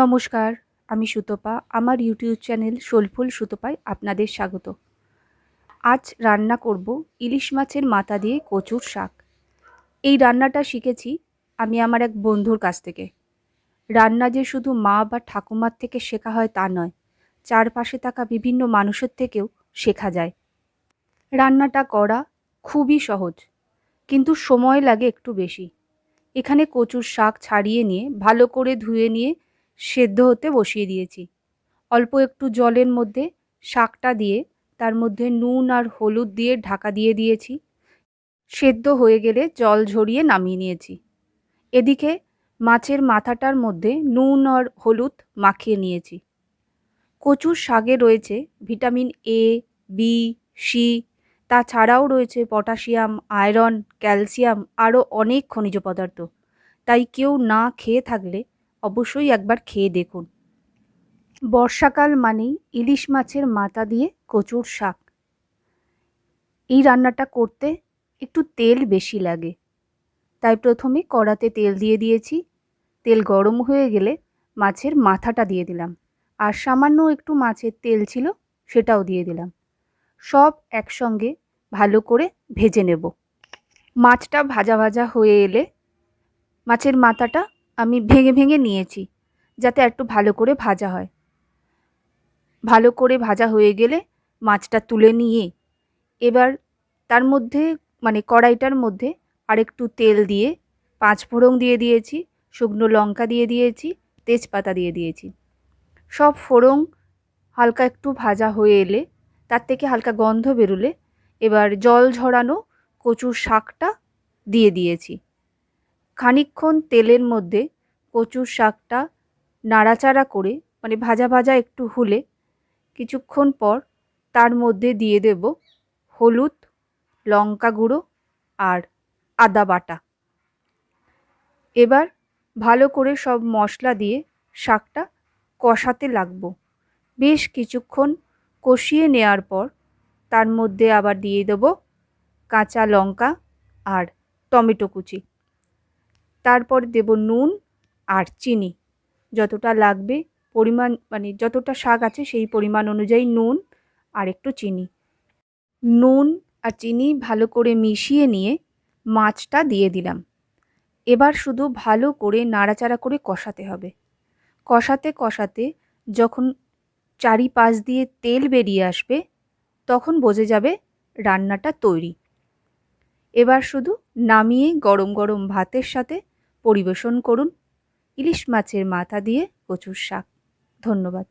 নমস্কার, আমি সুতপা। আমার ইউটিউব চ্যানেল সোলফুল সুতপায় আপনাদের স্বাগত। আজ রান্না করব ইলিশ মাছের মাথা দিয়ে কচুর শাক। এই রান্নাটা শিখেছি আমি আমার এক বন্ধুর কাছ থেকে। রান্না যে শুধু মা বা ঠাকুমার থেকে শেখা হয় তা নয়, চারপাশে থাকা বিভিন্ন মানুষের থেকেও শেখা যায়। রান্নাটা করা খুবই সহজ, কিন্তু সময় লাগে একটু বেশি। এখানে কচুর শাক ছাড়িয়ে নিয়ে, ভালো করে ধুয়ে নিয়ে সেদ্ধ হতে বসিয়ে দিয়েছি। অল্প একটু জলের মধ্যে শাকটা দিয়ে, তার মধ্যে নুন আর হলুদ দিয়ে ঢাকা দিয়ে দিয়েছি। সেদ্ধ হয়ে গেলে জল ঝরিয়ে নামিয়ে নিয়েছি। এদিকে মাছের মাথাটার মধ্যে নুন আর হলুদ মাখিয়ে নিয়েছি। কচুর শাকে রয়েছে ভিটামিন এ বি সি তাছাড়াও রয়েছে পটাশিয়াম, আয়রন, ক্যালসিয়াম, আরও অনেক খনিজ পদার্থ। তাই কেউ না খেয়ে থাকলে অবশ্যই একবার খেয়ে দেখুন। বর্ষাকাল মানেই ইলিশ মাছের মাথা দিয়ে কচুর শাক। এই রান্নাটা করতে একটু তেল বেশি লাগে। তাই প্রথমে কড়াতে তেল দিয়ে দিয়েছি। তেল গরম হয়ে গেলে মাছের মাথাটা দিয়ে দিলাম। আর সামান্য একটু মাছের তেল ছিল সেটাও দিয়ে দিলাম। সব একসঙ্গে ভালো করে ভেজে নেব। মাছটা ভাজা ভাজা হয়ে এলে মাছের মাথাটা আমি ভেঙে ভেঙে নিয়েছি, যাতে একটু ভালো করে ভাজা হয়। ভালো করে ভাজা হয়ে গেলে মাছটা তুলে নিয়ে এবার তার মধ্যে মানে কড়াইটার মধ্যে আরেকটু তেল দিয়ে, পাঁচ ফোড়ন দিয়ে দিয়েছি, শুকনো লঙ্কা দিয়ে দিয়েছি, তেজপাতা দিয়ে দিয়েছি। সব ফোড়ন হালকা একটু ভাজা হয়ে এলে তার থেকে হালকা গন্ধ বেরোলে এবার জল ঝরানো কচুর শাকটা দিয়ে দিয়েছি। খানিকক্ষণ তেলের মধ্যে কচুর শাকটা নাড়াচাড়া করে মানে ভাজা ভাজা একটু হলে, কিছুক্ষণ পর তার মধ্যে দিয়ে দেব হলুদ, লঙ্কা গুঁড়ো আর আদা বাটা। এবার ভালো করে সব মশলা দিয়ে শাকটা কষাতে লাগবো। বেশ কিছুক্ষণ কষিয়ে নেওয়ার পর তার মধ্যে আবার দিয়ে দেব কাঁচা লঙ্কা আর টমেটো কুচি। তারপর দেব নুন আর চিনি। যতটা লাগবে পরিমাণ মানে যতটা শাক আছে সেই পরিমাণ অনুযায়ী নুন আর একটু চিনি। নুন আর চিনি ভালো করে মিশিয়ে নিয়ে মাছটা দিয়ে দিলাম। এবার শুধু ভালো করে নাড়াচাড়া করে কষাতে হবে। কষাতে কষাতে যখন চারিপাশ দিয়ে তেল বেরিয়ে আসবে তখন বোঝে যাবে রান্নাটা তৈরি। এবার শুধু নামিয়ে গরম গরম ভাতের সাথে পরিবেশন করুন। ইলিশ মাছের মাথা দিয়ে কচুর শাক। ধন্যবাদ।